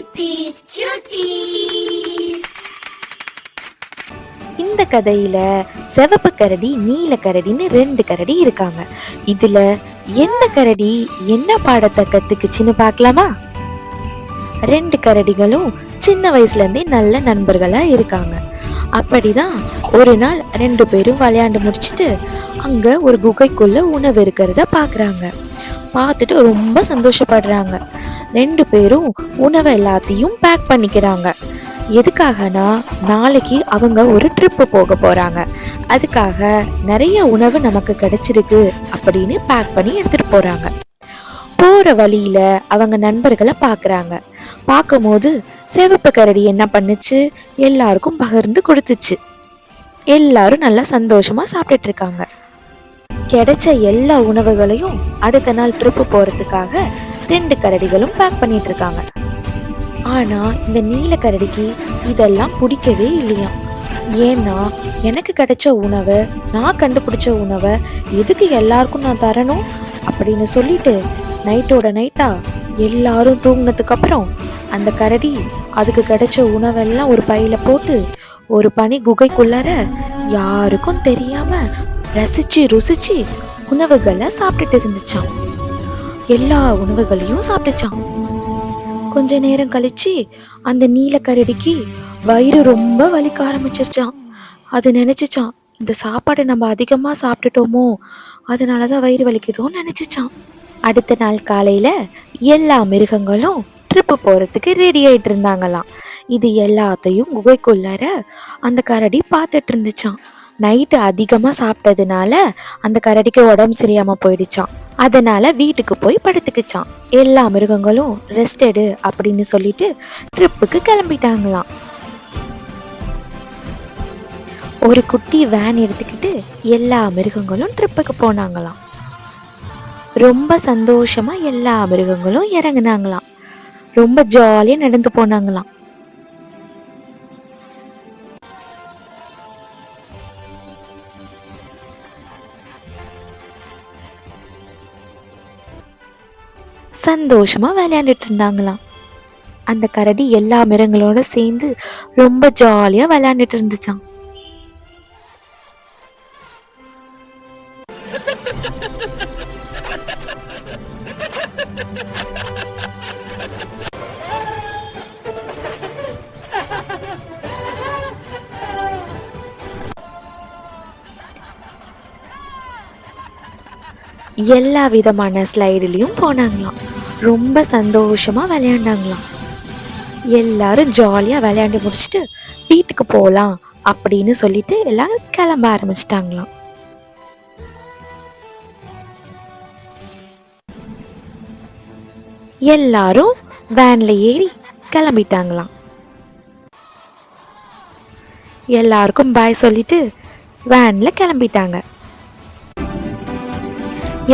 Chuttis, chuttis. இந்த கதையில சிவப்பு கரடி நீல கரடின்னு ரெண்டு கரடி இருக்காங்க. இதுல எந்த கரடி என்ன பாடத்தை கத்துக்குச்சுன்னு பார்க்கலாமா? ரெண்டு கரடிகளும் சின்ன வயசுல இருந்தே நல்ல நண்பர்களா இருக்காங்க. அப்படிதான் ஒரு நாள் ரெண்டு பேரும் விளையாண்டு முடிச்சிட்டு அங்க ஒரு குகைக்குள்ள உணவு இருக்கிறத பாக்குறாங்க. பார்த்துட்டு ரொம்ப சந்தோஷப்படுறாங்க. ரெண்டு பேரும் உணவை எல்லாத்தையும் பேக் பண்ணிக்கிறாங்க. எதுக்காகனா நாளைக்கு அவங்க ஒரு ட்ரிப்பு போக போகிறாங்க அதுக்காக நிறைய உணவு நமக்கு கிடைச்சிருக்கு அப்படின்னு பேக் பண்ணி எடுத்துகிட்டு போகிறாங்க போகிற வழியில் அவங்க நண்பர்களை பார்க்குறாங்க. பார்க்கும்போது சிவப்பு கரடி என்ன பண்ணுச்சு? எல்லாருக்கும் பகிர்ந்து கொடுத்துச்சு. எல்லாரும் நல்லா சந்தோஷமாக சாப்பிட்டுட்டு இருக்காங்க. கிடைச்ச எல்லா உணவுகளையும் அடுத்த நாள் ட்ரிப்பு போறதுக்காக ரெண்டு கரடிகளும் பேக் பண்ணிட்டு இருக்காங்க ஆனா இந்த நீல கரடிக்கு இதெல்லாம் பிடிக்கவே இல்லையாம் ஏன்னா எனக்கு கிடைச்ச உணவை நான் கண்டுபிடிச்ச உணவை எதுக்கு எல்லாருக்கும் நான் தரணும்? அப்படின்னு சொல்லிட்டு நைட்டோட நைட்டா எல்லாரும் தூங்கினதுக்கு அப்புறம் அந்த கரடி அதுக்கு கிடைச்ச உணவெல்லாம் ஒரு பையில போட்டு ஒரு பனி குகைக்குள்ளார யாருக்கும் தெரியாம ரசிச்சு ருசிச்சு உணவுகளை சாப்பிட்டுட்டு இருந்துச்சான் எல்லா உணவுகளையும் சாப்பிட்டுச்சான் கொஞ்ச நேரம் கழிச்சு அந்த நீலக்கரடிக்கு வயிறு ரொம்ப வலிக்க ஆரம்பிச்சிருச்சான் அது நினச்சிச்சான் இந்த சாப்பாடை நம்ம அதிகமா சாப்பிட்டுட்டோமோ அதனாலதான் வயிறு வலிக்குதோன்னு நினச்சிச்சான் அடுத்த நாள் காலையில எல்லா மிருகங்களும் ட்ரிப்பு போறதுக்கு ரெடி ஆயிட்டு இருந்தாங்களாம். இது எல்லாத்தையும் குகைக்குள்ளார அந்த கரடி பார்த்துட்டு இருந்துச்சான் நைட்டு அதிகமாக சாப்பிட்டதுனால அந்த கரடிக்கு உடம்பு சரியாமல் போயிடுச்சான் அதனால வீட்டுக்கு போய் படுத்துக்குச்சான் எல்லா மிருகங்களும் ரெஸ்ட் எடு அப்படின்னு சொல்லிட்டு ட்ரிப்புக்கு கிளம்பிட்டாங்களாம். ஒரு குட்டி வேன் எடுத்துக்கிட்டு எல்லா மிருகங்களும் ட்ரிப்புக்கு போனாங்களாம். ரொம்ப சந்தோஷமாக எல்லா மிருகங்களும் இறங்குனாங்களாம். ரொம்ப ஜாலியாக நடந்து போனாங்களாம். சந்தோஷமாக விளையாண்டுட்டு இருந்தாங்களாம் அந்த கரடி எல்லா மிருகங்களோட சேர்ந்து ரொம்ப ஜாலியாக விளையாண்டுட்டு இருந்துச்சாம் எல்லா விதமான ஸ்லைடுலேயும் போனாங்களாம். ரொம்ப சந்தோஷமாக விளையாண்டாங்களாம். எல்லாரும் ஜாலியாக விளையாண்டு முடிச்சுட்டு வீட்டுக்கு போகலாம் அப்படின்னு சொல்லிட்டு எல்லாரும் கிளம்ப ஆரம்பிச்சிட்டாங்களாம். எல்லாரும் வேனில் ஏறி கிளம்பிட்டாங்களாம். எல்லாருக்கும் பாய் சொல்லிட்டு வேனில் கிளம்பிட்டாங்க.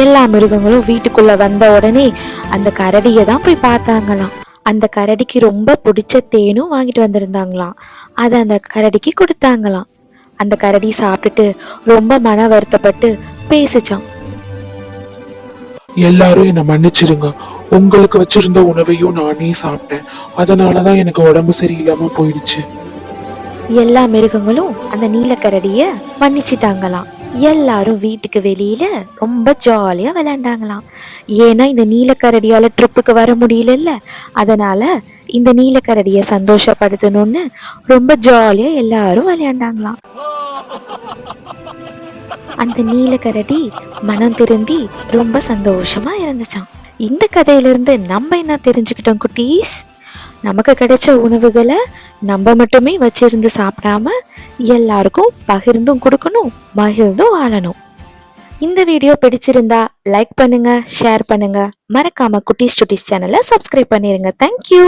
எல்லா மிருகங்களும் வீட்டுக்குள்ள வந்த உடனே அந்த கரடியை தான் போய் பார்த்தாங்களாம். அந்த கரடிக்கு ரொம்ப பிடிச்ச தேனும் வாங்கிட்டு வந்திருந்தாங்களாம். அதை அந்த கரடிக்கு கொடுத்தாங்களாம். அந்த கரடி சாப்பிட்டுட்டு ரொம்ப மன வருத்தப்பட்டு பேசிச்சான் எல்லாரும் என்னை மன்னிச்சிருங்க. உங்களுக்கு வச்சிருந்த உணவையும் நானே சாப்பிட்டேன். அதனாலதான் எனக்கு உடம்பு சரியில்லாம போயிடுச்சு. எல்லா மிருகங்களும் அந்த நீலக்கரடிய மன்னிச்சிட்டாங்களாம். எல்லாரும் வீட்டுக்கு வெளியில ரொம்ப ஜாலியா விளையாண்டாங்களாம். ஏன்னா இந்த நீலக்கரடியால ட்ரிப்புக்கு வர முடியலல்ல. அதனால இந்த நீலக்கரடிய சந்தோஷப்படுத்தணும்னு ரொம்ப ஜாலியா எல்லாரும் விளையாண்டாங்களாம். அந்த நீலக்கரடி மனம் திருந்தி ரொம்ப சந்தோஷமா இருந்துச்சான் இந்த கதையிலிருந்து நம்ம என்ன தெரிஞ்சுக்கிட்டோம் குட்டீஸ்? நமக்கு கிடைச்ச உணவுகளை நம்ம மட்டுமே வச்சிருந்து சாப்பிடாம எல்லாருக்கும் பகிர்ந்தும் கொடுக்கணும் மகிழ்ந்தும் வாழணும். இந்த வீடியோ பிடிச்சிருந்தா லைக் பண்ணுங்க ஷேர் பண்ணுங்க. மறக்காம குட்டீஸ் டுட்டீஸ் சேனலை சப்ஸ்கிரைப் பண்ணிருங்க. தேங்க்யூ